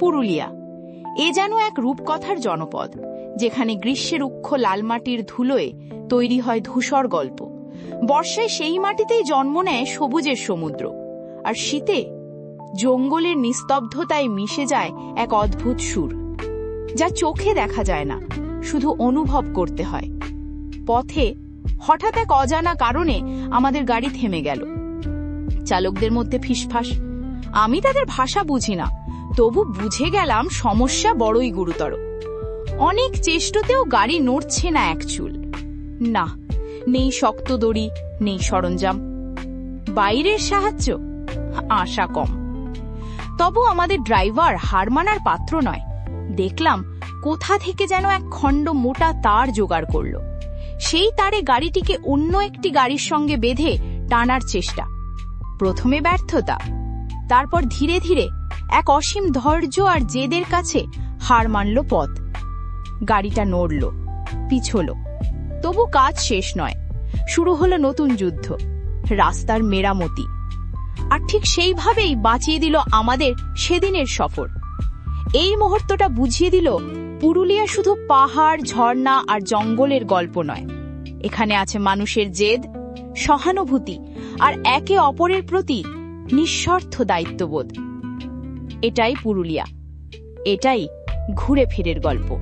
পুরুলিয়া। এ যেন এক রূপকথার জনপদ, যেখানে গ্রীষ্মের উক্ষ লাল মাটির ধুলোয় তৈরি হয় ধূসর গল্প। বর্ষায় সেই মাটিতেই জন্ম নেয় সবুজের সমুদ্র, আর শীতে জঙ্গলের নিস্তব্ধতায় মিশে যায় এক অদ্ভুত সুর, যা চোখে দেখা যায় না, শুধু অনুভব করতে হয়। পথে হঠাৎ এক অজানা কারণে আমাদের গাড়ি থেমে গেল। চালকদের মধ্যে ফিসফাস, আমি তাদের ভাষা বুঝি না তবু বুঝে গেলাম সমস্যা বড়ই গুরুতর। অনেক চেষ্টতেও গাড়ি নড়ছে না এক চুল। না, নেই শক্ত দড়ি, নেই সরঞ্জাম। বাইরের সাহায্য? আশা কম। তবু আমাদের ড্রাইভার হার মানার পাত্র নয়। দেখলাম কোথা থেকে যেন এক খণ্ড মোটা তার জোগাড় করল। সেই তারে গাড়িটিকে অন্য একটি গাড়ির সঙ্গে বেঁধে টানার চেষ্টা। প্রথমে ব্যর্থতা, তারপর ধীরে ধীরে এক অসীম ধৈর্য আর জেদের কাছে হার মানল পথ। গাড়িটা নড়ল, পিছল। তবু কাজ শেষ নয়, শুরু হলো নতুন যুদ্ধ, রাস্তার মেরামতি। আর ঠিক সেইভাবেই বাঁচিয়ে দিল আমাদের সেদিনের সফর। এই মুহূর্তটা বুঝিয়ে দিল পুরুলিয়া শুধু পাহাড়, ঝর্ণা আর জঙ্গলের গল্প নয়। এখানে আছে মানুষের জেদ, সহানুভূতি আর একে অপরের প্রতি নিঃস্বার্থ দায়িত্ববোধ। এটাই পুরুলিয়া। এটাই ঘুরে ফিরের গল্প।